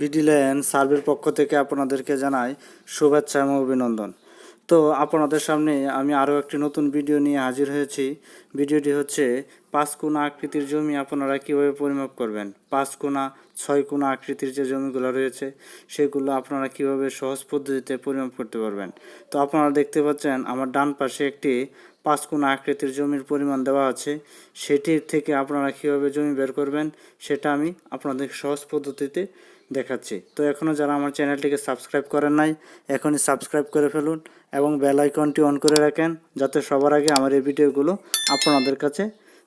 বিডিল্যান্ড সার্ভের পক্ষ থেকে আপনাদেরকে জানাই শুভেচ্ছা এবং অভিনন্দন। তো আপনাদের সামনে আমি আরও একটি নতুন ভিডিও নিয়ে হাজির হয়েছি। ভিডিওটি হচ্ছে, পাঁচ কোনা আকৃতির জমি আপনারা কীভাবে পরিমাপ করবেন? পাঁচ কোনা ছয় কোনা আকৃতির যে জমিগুলো রয়েছে, সেগুলো আপনারা কীভাবে সহজ পদ্ধতিতে পরিমাপ করতে পারবেন? তো আপনারা দেখতে পাচ্ছেন, আমার ডান পাশে একটি পাঁচ কোনা আকৃতির জমির পরিমাণ দেওয়া আছে। সেটির থেকে আপনারা কীভাবে জমি বের করবেন, সেটা আমি আপনাদের সহজ পদ্ধতিতে দেখাচ্ছি। তো এখনও যারা আমার চ্যানেলটিকে সাবস্ক্রাইব করেন নাই, এখনই সাবস্ক্রাইব করে ফেলুন এবং বেল আইকনটি অন করে রাখেন যাতে সবার আগে আমার এই ভিডিওগুলো আপনাদের কাছে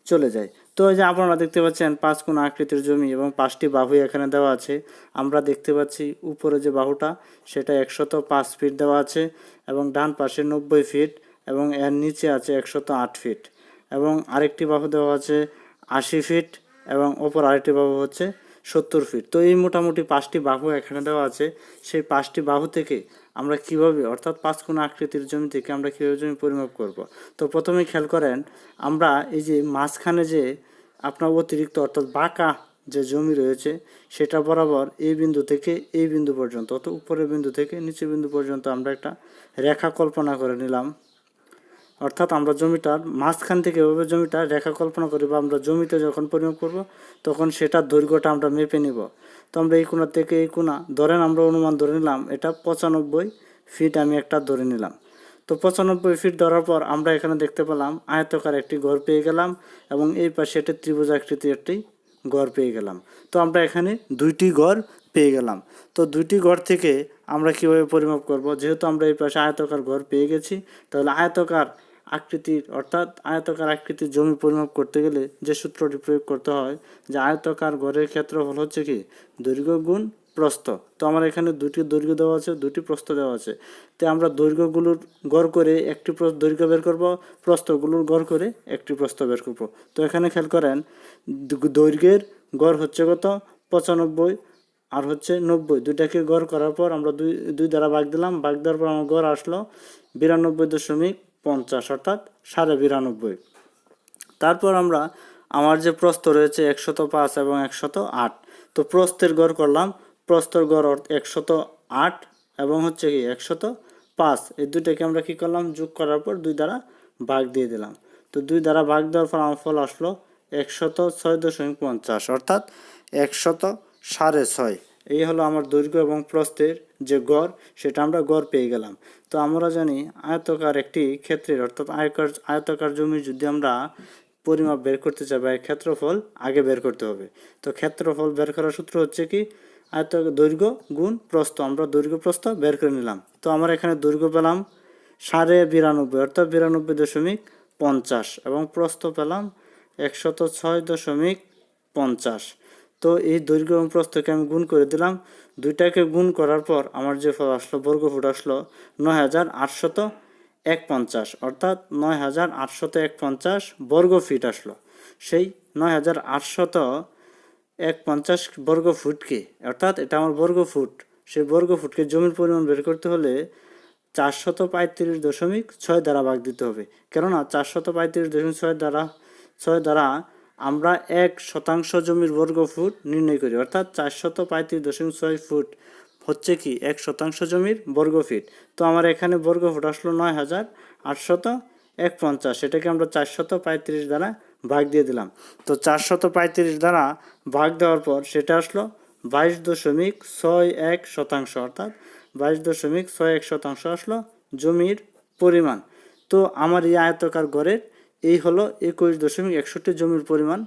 চলে যায়। তো এই যে আপনারা দেখতে পাচ্ছেন, পাঁচ কোণ আকৃতির জমি এবং পাঁচটি বাহু এখানে দেওয়া আছে। আমরা দেখতে পাচ্ছি উপরে যে বাহুটা, সেটা একশত পাঁচ ফিট দেওয়া আছে এবং ডান পাশে নব্বই ফিট এবং এর নিচে আছে একশত আট ফিট এবং আরেকটি বাহু দেওয়া আছে আশি ফিট এবং ওপর আরেকটি বাহু হচ্ছে সত্তর ফিট তো এই মোটামুটি পাঁচটি বাহু এখানে দেওয়া আছে। সেই পাঁচটি বাহু থেকে আমরা কীভাবে, অর্থাৎ পাঁচ কোন আকৃতির জমি থেকে আমরা কীভাবে জমি পরিমাপ করব? তো প্রথমে খেয়াল করেন, আমরা এই যে মাঝখানে যে আপনার অতিরিক্ত, অর্থাৎ বাঁকা যে জমি রয়েছে, সেটা বরাবর এই বিন্দু থেকে এই বিন্দু পর্যন্ত, অর্থাৎ উপরের বিন্দু থেকে নিচের বিন্দু পর্যন্ত আমরা একটা রেখা কল্পনা করে নিলাম। অর্থাৎ আমরা জমিটার মাঝখান থেকে এভাবে জমিটা রেখা কল্পনা করি বা আমরা জমিতে যখন পরিমাপ করব, তখন সেটার দৈর্ঘ্যটা আমরা মেপে নিব। তো আমরা এই কোণা থেকে এই কোণা, ধরেন আমরা অনুমান ধরে নিলাম, এটা পঁচানব্বই ফিট আমি একটা ধরে নিলাম। তো পঁচানব্বই ফিট ধরার পর আমরা এখানে দেখতে পেলাম আয়তকার একটি ঘর পেয়ে গেলাম এবং এই পাশে একটি ত্রিভুজ আকৃতির একটি ঘর পেয়ে গেলাম। তো আমরা এখানে দুইটি ঘর পেয়ে গেলাম। তো দুইটি ঘর থেকে আমরা কীভাবে পরিমাপ করব? যেহেতু আমরা এই পাশে আয়তকার ঘর পেয়ে গেছি, তাহলে আয়তকার আকৃতির, অর্থাৎ আয়তকার আকৃতির জমি পরিমাপ করতে গেলে যে সূত্রটি প্রয়োগ করতে হয়, যে আয়তকার ঘরের ক্ষেত্রফল হচ্ছে কি? দৈর্ঘ্য গুণ প্রস্থ। তো আমার এখানে দুটি দৈর্ঘ্য দেওয়া আছে, দুটি প্রস্থ দেওয়া আছে। তো আমরা দৈর্ঘ্যগুলোর গড় করে একটি দৈর্ঘ্য বের করব, প্রস্থগুলোর গড় করে একটি প্রস্থ বের করব। তো এখানে খেয়াল করেন দৈর্ঘ্যের গড় হচ্ছে কত? পঁচানব্বই, আর হচ্ছে নব্বই। দুইটাকে গড় করার পর আমরা দুই দুই দ্বারা ভাগ দিলাম। ভাগ দেওয়ার পর আমার গড় আসলো বিরানব্বই দশমিক পঞ্চাশ অর্থাৎ সাড়ে বিরানব্বই। তারপর আমরা, আমার যে প্রস্থ রয়েছে একশত পাঁচ এবং একশত আট, তো প্রস্থের গড় করলাম প্রস্তর গড় অর্থ একশত আট এবং হচ্ছে কি একশত পাঁচ। এই দুইটাকে আমরা কি করলাম? যোগ করার পর দুই দ্বারা ভাগ দিয়ে দিলাম। তো দুই দ্বারা ভাগ দেওয়ার পর আমার ফল আসলো একশত ছয় দশমিক পঞ্চাশ, অর্থাৎ একশত সাড়ে ছয়। এই হলো আমার দৈর্ঘ্য এবং প্রস্থের যে গড়, সেটা আমরা গড় পেয়ে গেলাম। তো আমরা জানি আয়তকার একটি ক্ষেত্রের, অর্থাৎ আয়কার, আয়তকার জমি যদি আমরা পরিমাপ বের করতে চাই বা ক্ষেত্রফল আগে বের করতে হবে। তো ক্ষেত্রফল বের করার সূত্র হচ্ছে কি? আয়ত, দৈর্ঘ্য গুণ প্রস্থ। আমরা দৈর্ঘ্য প্রস্থ বের করে নিলাম। তো আমরা এখানে দৈর্ঘ্য পেলাম সাড়ে বিরানব্বই, অর্থাৎ বিরানব্বই দশমিক পঞ্চাশ এবং প্রস্থ পেলাম একশত ছয় দশমিক পঞ্চাশ। তো এই দৈর্ঘ্য এবং প্রস্থকে আমি গুণ করে দিলাম। দুইটাকে গুণ করার পর আমার যে ফল আসলো, বর্গফুট আসলো নয় হাজার আটশত এক পঞ্চাশ অর্থাৎ নয় হাজার আটশত এক পঞ্চাশ বর্গ ফিট আসলো। সেই নয় হাজার আটশত এক পঞ্চাশ বর্গ ফুটকে অর্থাৎ এটা আমার বর্গ ফুট সেই বর্গ ফুটকে জমির পরিমাণ বের করতে হলে চারশত পঁয়ত্রিশ দশমিক ছয় দ্বারা ভাগ দিতে হবে। কেননা চারশত পঁয়ত্রিশ দশমিক ছয় দ্বারা ছয় দ্বারা আমরা এক শতাংশ জমির বর্গ ফুট নির্ণয় করি, অর্থাৎ চারশত পঁয়ত্রিশ দশমিক ছয় ফুট। হচ্ছে কি, এক শতাংশ জমির বর্গ ফিট তো আমার এখানে বর্গ ফুট আসলো নয় হাজার আটশত এক পঞ্চাশ এটাকে আমরা চারশত পঁয়ত্রিশ দ্বারা ভাগ দিয়ে দিলাম। তো চারশত পঁয়ত্রিশ দ্বারা ভাগ দেওয়ার পর সেটা আসলো বাইশ দশমিক ছয় এক শতাংশ, অর্থাৎ বাইশ দশমিক ছয় এক শতাংশ আসলো জমির পরিমাণ। তো আমার এই আয়তকার গড়ের এই হলো একুশ দশমিক একষট্টি জমির পরিমাণ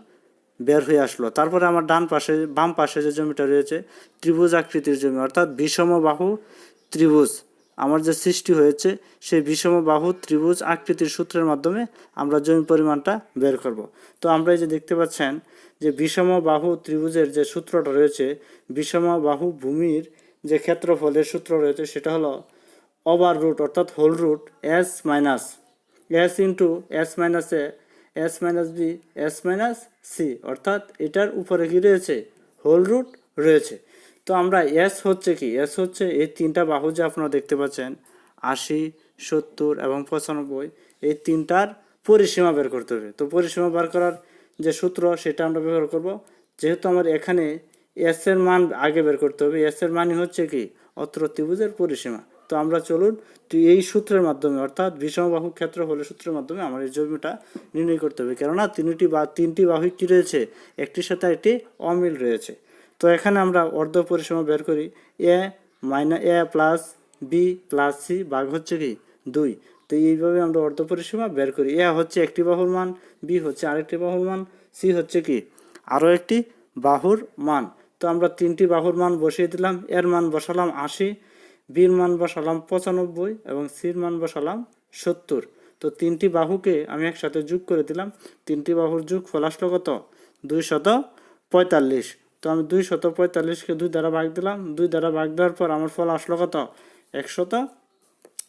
বের হয়ে আসলো। তারপরে আমার ডান পাশে, বাম পাশে যে জমিটা রয়েছে, ত্রিভুজ আকৃতির জমি, অর্থাৎ বিষম বাহু ত্রিভুজ আমার যে সৃষ্টি হয়েছে, সেই বিষম বাহু ত্রিভুজ আকৃতির সূত্রের মাধ্যমে আমরা জমি পরিমাণটা বের করব। তো আমরা এই যে দেখতে পাচ্ছেন যে বিষম বাহু ত্রিভুজের যে সূত্রটা রয়েছে বিষম বাহু ভূমির যে ক্ষেত্রফলের সূত্র রয়েছে, সেটা হলো ওভার রুট, অর্থাৎ whole root, S minus S into S minus A S minus B S minus C অর্থাৎ এটার উপরে কি রয়েছে? হোল রুট রয়েছে। তো আমরা এস হচ্ছে কি? এস হচ্ছে এই তিনটা বাহু যে আপনারা দেখতে পাচ্ছেন, আশি, সত্তর এবং পঁচানব্বই, এই তিনটার পরিসীমা বের করতে হবে। তো পরিসীমা বের করার যে সূত্র, সেটা আমরা ব্যবহার করব। যেহেতু আমার এখানে এস এর মান আগে বের করতে হবে এস এর মানে হচ্ছে কি? অত্র ত্রিভুজের পরিসীমা। তো আমরা চলুন এই সূত্রের মাধ্যমে, অর্থাৎ বিষমবাহু ক্ষেত্র হলে সূত্রের মাধ্যমে আমার এই জমিটা নির্ণয় করতে হবে। কেননা তিনটি বা, তিনটি বাহু কি রয়েছে? একটির সাথে একটি অমিল রয়েছে। তো এখানে আমরা অর্ধ পরিসীমা বের করি। A minus, A plus B plus C ভাগ হচ্ছে কি? দুই। তো এইভাবে আমরা অর্ধ পরিসীমা বের করি। এ হচ্ছে একটি বাহুর মান, বি হচ্ছে আরেকটি বাহুর মান, সি হচ্ছে কি? আরও একটি বাহুর মান। তো আমরা তিনটি বাহুর মান বসিয়ে দিলাম। এর মান বসালাম আশি। বির মান বসালাম পঁচানব্বই এবং সির মান বসালাম সত্তর। তো তিনটি বাহুকে আমি একসাথে যোগ করে দিলাম। তিনটি বাহুর যোগ ফল আসলো কত? দুই শত পঁয়তাল্লিশ তো আমি দুই শত পঁয়তাল্লিশকে দুই দ্বারা ভাগ দিলাম। দুই দ্বারা ভাগ দেওয়ার পর আমার ফল আসলো কত? একশত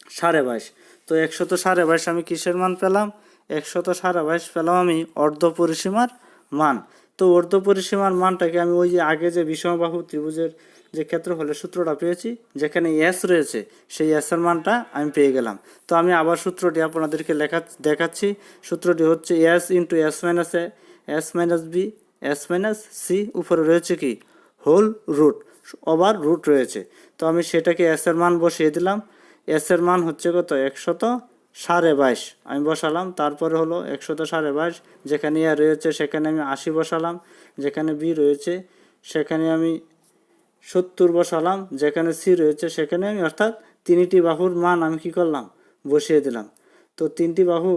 সাড়ে বাইশ। তো একশত সাড়ে বাইশ আমি কিসের মান পেলাম? একশত সাড়ে বাইশ পেলাম আমি অর্ধ পরিসীমার মান। তো অর্ধ পরিসীমার মানটাকে আমি ওই যে আগে যে বিষমবাহু ত্রিভুজের যে ক্ষেত্রফলের সূত্রটা পেয়েছি, যেখানে এস রয়েছে, সেই এস এর মানটা আমি পেয়ে গেলাম। তো আমি আবার সূত্রটি আপনাদেরকে লেখা, দেখাচ্ছি। সূত্রটি হচ্ছে S into S minus A S minus B S minus C উপরে রয়েছে কি? হোল রুট ওভার রুট রয়েছে। তো আমি সেটাকে এসের মান বসিয়ে দিলাম। এসের মান হচ্ছে কত? একশত সাড়ে বাইশ। আমি বসালাম, তারপরে হলো একশত সাড়ে বাইশ। যেখানে এ রয়েছে, সেখানে আমি আশি বসালাম। যেখানে বি রয়েছে, সেখানে আমি সত্তর বসালাম, যেখানে সি রয়েছে সেখানে আমি, অর্থাৎ তিনটি বাহুর মান আমি কি করলাম? বসিয়ে দিলাম। তো তিনটি বাহু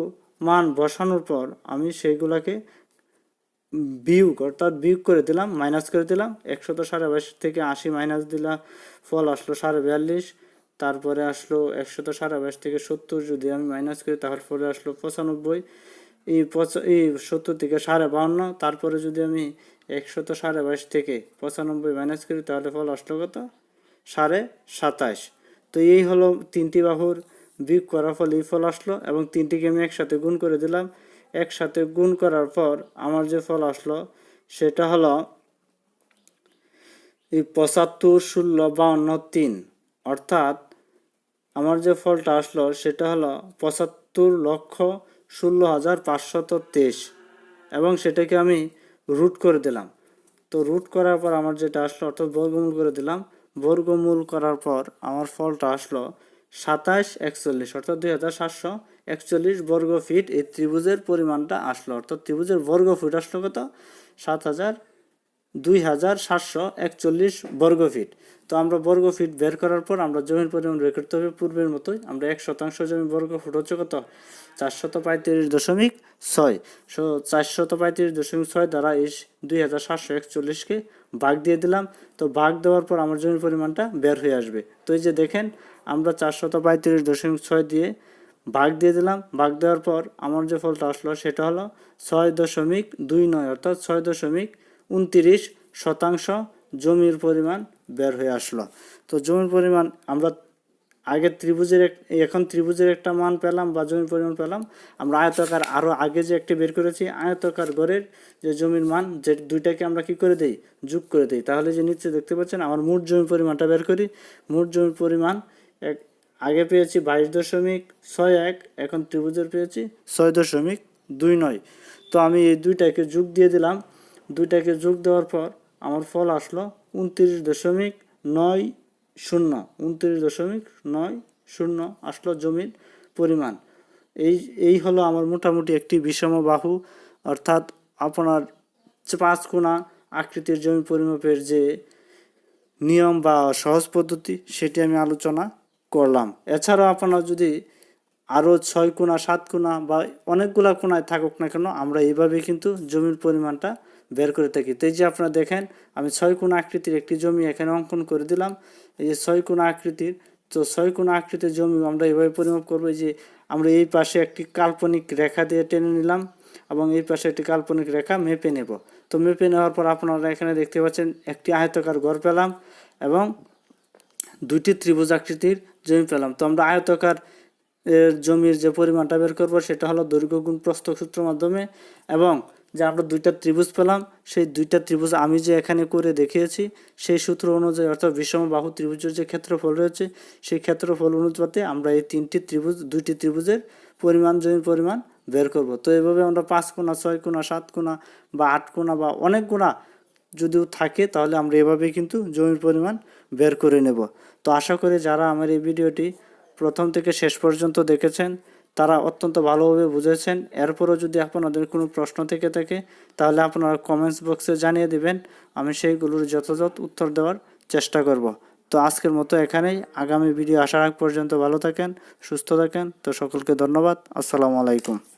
মান বসানোর পর আমি সেইগুলোকে বিয়োগ, অর্থাৎ বিয়োগ করে দিলাম মাইনাস করে দিলাম। একশত সাড়ে বাইশ থেকে আশি মাইনাস দিলাম, ফল আসলো সাড়ে বিয়াল্লিশ, তারপরে আসলো একশত সাড়ে বাইশ থেকে সত্তর, যদি আমি মাইনাস করি তাহলে পরে আসলো পঁচানব্বই, এই পঁচ, এই সত্তর থেকে সাড়ে বাহান্ন তারপরে যদি আমি একশত সাড়ে বাইশ থেকে পঁচানব্বই মাইনাস করি, তাহলে ফল আসলো সাড়ে সাতাশ তো এই হলো তিনটি বাহুর বিয়োগ করার ফল এই ফল আসলো এবং তিনটিকে আমি একসাথে গুণ করে দিলাম। একসাথে গুণ করার পর আমার যে ফল আসলো, সেটা হলো এই পঁচাত্তর ষোলো বাউন্ন তিন। অর্থাৎ আমার যে ফলটা আসলো, সেটা হলো পঁচাত্তর লক্ষ ষোলো হাজার পাঁচশত তেইশ। এবং সেটাকে আমি রুট করে দিলাম। তো রুট করার পর আমার যেটা আসলো, অর্থাৎ বর্গমূল করে দিলাম। বর্গমূল করার পর আমার ফলটা আসলো সাতাশ একচল্লিশ, অর্থাৎ দুই হাজার সাতশো একচল্লিশ বর্গ ফিট। এই ত্রিভুজের পরিমাণটা আসলো, অর্থাৎ ত্রিভুজের বর্গ ফিট আসলো কত? সাত হাজার দুই হাজার সাতশো একচল্লিশ বর্গ ফিট তো আমরা বর্গ ফিট বের করার পর আমরা জমির পরিমাণ বের করতে হবে পূর্বের মতোই। আমরা এক শতাংশ জমি বর্গ ফুট হচ্ছে কত? চারশত পঁয়ত্রিশ দশমিক ছয়। সো চারশত পঁয়ত্রিশ দশমিক ছয় দ্বারা এই দুই হাজার সাতশো একচল্লিশকে ভাগ দিয়ে দিলাম। তো ভাগ দেওয়ার পর আমার জমির পরিমাণটা বের হয়ে আসবে। তো এই যে দেখেন, আমরা চারশত পঁয়ত্রিশ দশমিক ছয় দিয়ে ভাগ দিয়ে দিলাম। ভাগ দেওয়ার পর আমার যে ফলটা আসলো সেটা হলো ছয় দশমিক দুই নয়, অর্থাৎ ছয় দশমিক উনতিরিশ শতাংশ জমির পরিমাণ বের হয়ে আসলো। তো জমির পরিমাণ আমরা আগে ত্রিভুজের এখন ত্রিভুজের একটা মান পেলাম বা জমির পরিমাণ পেলাম, আমরা আয়তকার আরও আগে যে একটি বের করেছি, আয়তকার গড়ের যে জমির মান, যে দুইটাকে আমরা কি করে দেই? যোগ করে দেই। তাহলে যে নিচে দেখতে পাচ্ছেন, আমার মোট জমির পরিমাণটা বের করি। মোট জমির পরিমাণ এক আগে পেয়েছি বাইশ দশমিক ছয় এক, এখন ত্রিভুজের পেয়েছি ছয় দশমিক দুই নয়। তো আমি এই দুইটাকে যোগ দিয়ে দিলাম। দুইটাকে যোগ দেওয়ার পর আমার ফল আসলো উনত্রিশ দশমিক নয় শূন্য, উনত্রিশ দশমিক নয় শূন্য আসলো জমির পরিমাণ। এই এই হলো আমার মোটামুটি একটি বিষম বাহু, অর্থাৎ আপনার পাঁচ কোণা আকৃতির জমি পরিমাপের যে নিয়ম বা সহজ পদ্ধতি, সেটি আমি আলোচনা করলাম। এছাড়াও আপনারা যদি আরও ছয় কোণা সাত কোণা বা অনেকগুলা কোণায় থাকুক না কেন, আমরা এইভাবে কিন্তু জমির পরিমাণটা বের করে থাকি। তো এই যে আপনারা দেখেন, আমি ছয় কোণা আকৃতির একটি জমি এখানে অঙ্কন করে দিলাম। এই যে ছয় কোণা আকৃতির, তো ছয় কোণা আকৃতির জমি আমরা এভাবে পরিমাপ করব। যে আমরা এই পাশে একটি কাল্পনিক রেখা দিয়ে টেনে নিলাম এবং এই পাশে একটি কাল্পনিক রেখা মেপে নেব। তো মেপে নেওয়ার পর আপনারা এখানে দেখতে পাচ্ছেন, একটি আয়তকার ঘর পেলাম এবং দুইটি ত্রিভুজ আকৃতির জমি পেলাম। তো আমরা আয়তকার জমির যে পরিমাণটা বের করব সেটা হলো দৈর্ঘ্য গুণ প্রস্থ সূত্রের মাধ্যমে এবং যে আমরা দুইটা ত্রিভুজ পেলাম, সেই দুইটা ত্রিভুজ আমি যে এখানে করে দেখিয়েছি, সেই সূত্র অনুযায়ী, অর্থাৎ বিষম বাহু ত্রিভুজের যে ক্ষেত্রফল রয়েছে, সেই ক্ষেত্রফল অনুপাতে আমরা এই তিনটি ত্রিভুজ, দুইটি ত্রিভুজের পরিমাণ, জমির পরিমাণ বের করব। তো এভাবে আমরা পাঁচ কোণা ছয় কোণা সাত কোণা বা আট কোণা বা অনেক কোণা যদিও থাকে, তাহলে আমরা এভাবেই কিন্তু জমির পরিমাণ বের করে নেব। তো আশা করি যারা আমার এই ভিডিওটি প্রথম থেকে শেষ পর্যন্ত দেখেছেন তারা অত্যন্ত ভালোভাবে বুঝেছেন। এরপরও যদি আপনাদের কোনো প্রশ্ন থেকে থাকে, তাহলে আপনারা কমেন্টস বক্সে জানিয়ে দেবেন। আমি সেইগুলোর যথাযথ উত্তর দেওয়ার চেষ্টা করব। তো আজকের মতো এখানেই। আগামী ভিডিও আসার আগ পর্যন্ত ভালো থাকেন, সুস্থ থাকেন। তো সকলকে ধন্যবাদ। আসসালামু আলাইকুম।